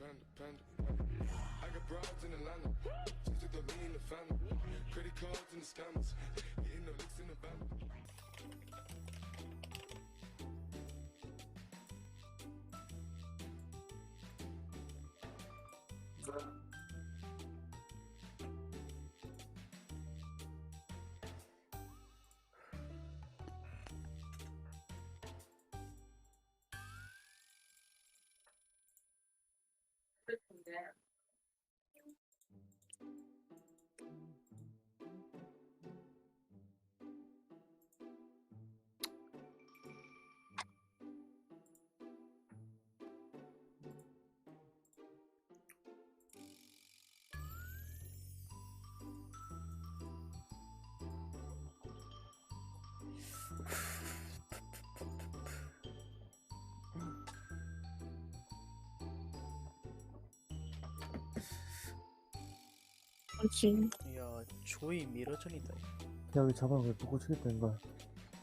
panda, panda. I got broads in Atlanta. Just took the lean in the family. Credit cards and the scammers. Hitting the licks in the van. from there. 그렇지. 야 조이 미러전이다 야, 여기 잡아, 왜 보고 치겠다는 거야?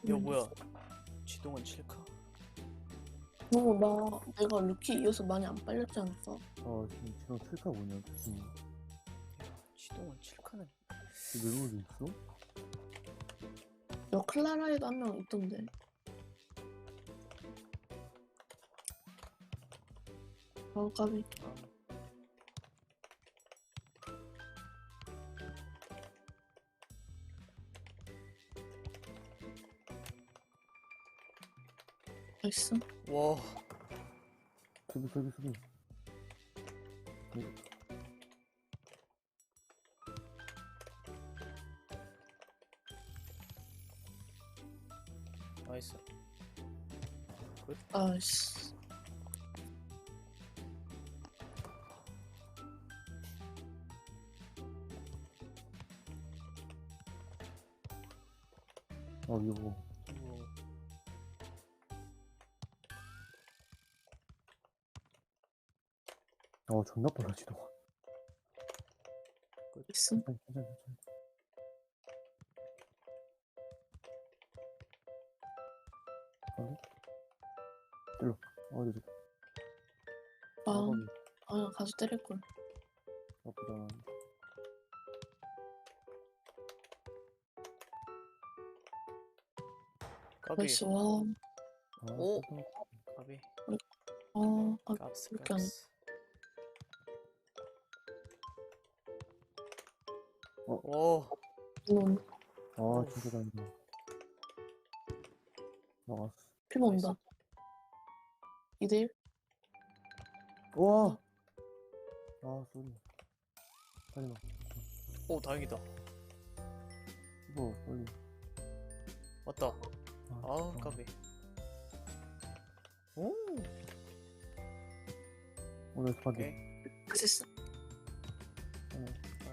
야 뭐야 지동은 7카 어, 나 내가 루키 이어서 많이 안 빨렸지 않았어? 어, 지금, 지금 칠카 뭐냐, 지금. 지동은 7카는 외국어도 있어? 여 클라라에도 한 명 있던데. 어, 까비. 아, 나이스. 와 저기, 저기, 저기. 나이스 아이씨. 어, 이거. 이거 어, 존나 빨라, 지도. 나이스. 천천히, 천천히, 천천히. 어디? 일로. 어디, 저기. 아. 아, 가서 때릴 걸. 나쁘다. 까비 나이스. 와. 아, 오! 까비 아, 아, 깝스 그렇게 안- 깝스 오 이놈. 아, 진짜 다행이다. 나갔어. 피모 온다. 2대1? 우와! 아, 쏘리. 빨리 와. 오 다행이다 이거, 빨리. 왔다 아, 아. 까비 오 오늘. 오케이 그랬어.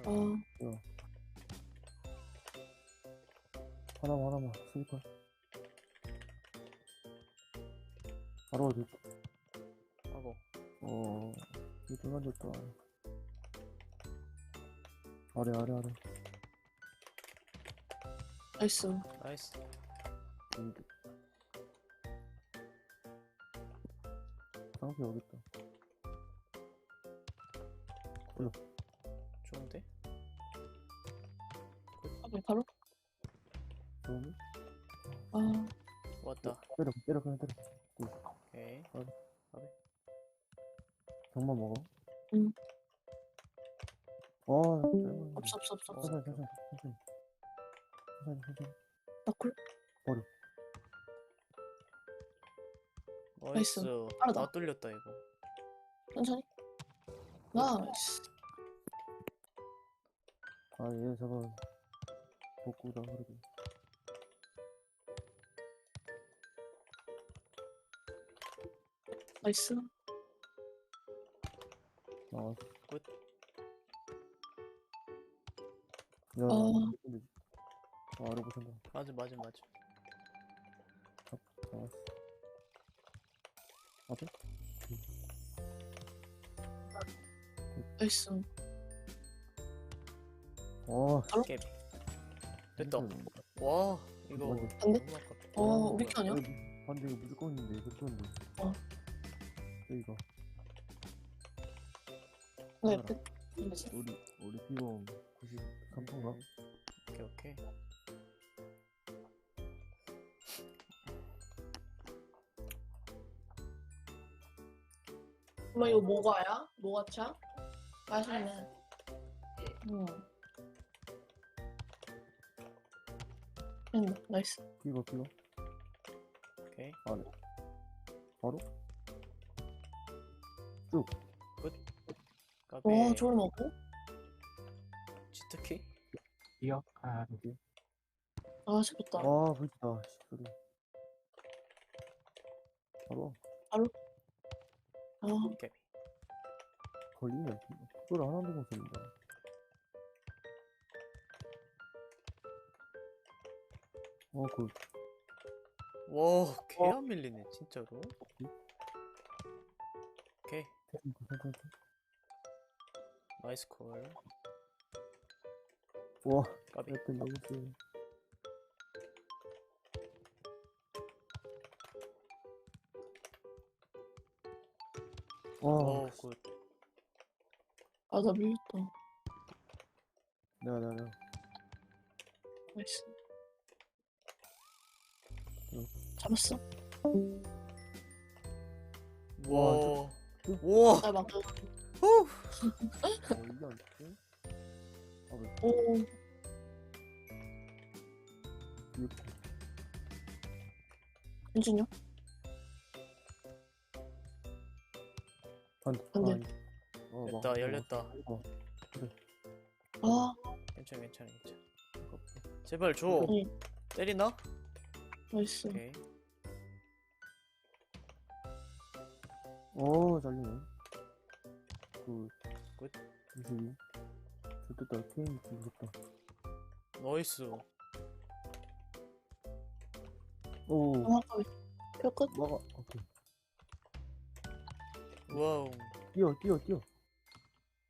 어, 아, 하나만, 하나만. 슬리퍼. 바로 어디? 하고 어, 이거 좀 안됐다. 아래, 아래, 아래. 나이스. 나이스 여기. 쌍피 여기 있다. 좋은데 까비 바로? 그러면? 아, 왔다 때려, 때려, 그냥 때려. 오케이 병만 먹어. 응. 어, 짧아. 없어, 없어, 없어. 없어. 천천히, 천천히, 천천히. 천천히, 천천히. 나콜? 나이스 빠르다. 나 뚫렸다 이거 천천히. 나이스. 아, 얘 저거 복구다, 그래도. 나이스. 나왔어. 끝. 야, 어. 근데, 아, 알아보 생각. 맞아 맞아 맞아 나왔어. 앞에? 나이스. 어, 됐다 음, 와 이거 맞아. 안 돼? 너무 아깝다 어, 우리 거 아니야? 반대 이거 무조건 있는데, 이거 좋은데. 어. 여기가. 네. 끝. 우리 우리 피곤 93%인가? 오케이 오케이 엄마 이거 뭐가야? 뭐가 차? 맛있네. 응. 응, 나이스. 피고 피고 오케이 바로 까비 와, 저걸 먹고? 치트키? 기억하기 아, 재밌다. 아 불치다. 씨 소리 바로. 아, 깨비 걸리네. 그걸 안 하는 거 씁니다. 어 그 와, 개 안 밀리네, 진짜로. 나이스 콜. 와 까비. 약간 너무 세 와, 오, 굿. 아, 나 밀렸다. 내가 내가 내가 나이스. 응. 잡았어. 와, 우와, 나 막, 후! 어, 이게 안 돼? 아, 왜 오, 이렇게 현진이요? 반, 안 돼. 아, 어, 막, 됐다, 어, 열렸다. 아, 괜찮아, 괜찮아, 괜찮아. 제발 줘. 응. 때리나? 나이스. 오케이. 오, 잘리네. 그, 굿. 22. 좋겠다, 케인 좋겠다. 나이스. 오, 아, 까비. 표 끝? 막아, 오케이. 와우. 뛰어, 뛰어, 뛰어.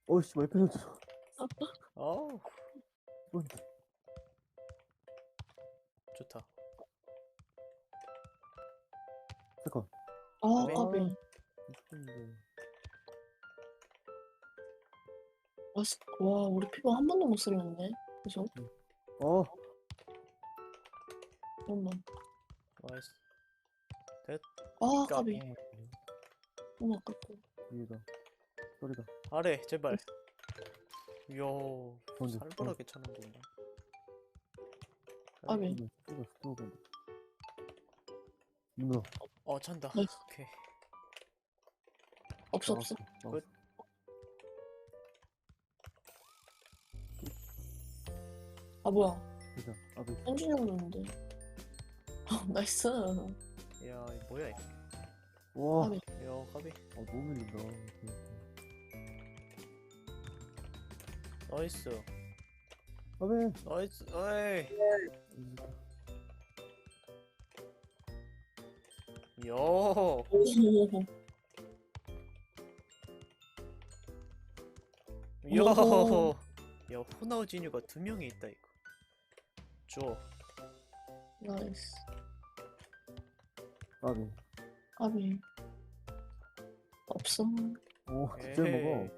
어이씨, 왜 빼놨어? 아우, 이건, 좋다. 잠깐. 아, 네. 까비. 와, 우리 피부 한 번도 못 쓸렸네. 그죠? 어, 잠깐만. 나이스. 아, 까비. 까비. 너무 아깝고. 위에다. 소리다. 아래, 제발. 이야, 가운데. 살벌하게 차는구나. 까비. 이거, 이거 스토브. 누나. 어, 찬다. 나이스. 오케이. 없어, 없어. 막았어, 끝. 아, 뭐야. 진짜. 아, 네. 현진이 형 넣는데. 아, 나이스. 이거 뭐야, 이거. 와, 까비. 이야, 까비. 아, 너무 밀린다. 나이스. 아, 네. 나이스. 오, 이야. 오. 야, 호나우지뉴가 두 명이 있다, 이거. 줘. 나이스. 아, 네. 까비. 없어. 오, 진짜 먹어.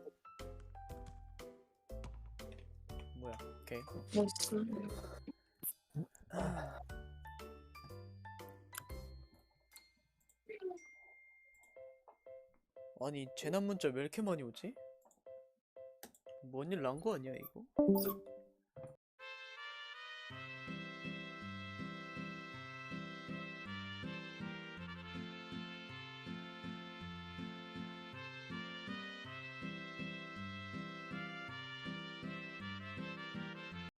뭐야, 오케이. 나이스. 아니, 재난 문자 왜 이렇게 많이 오지? 뭔 일 난 거 아니야, 이거?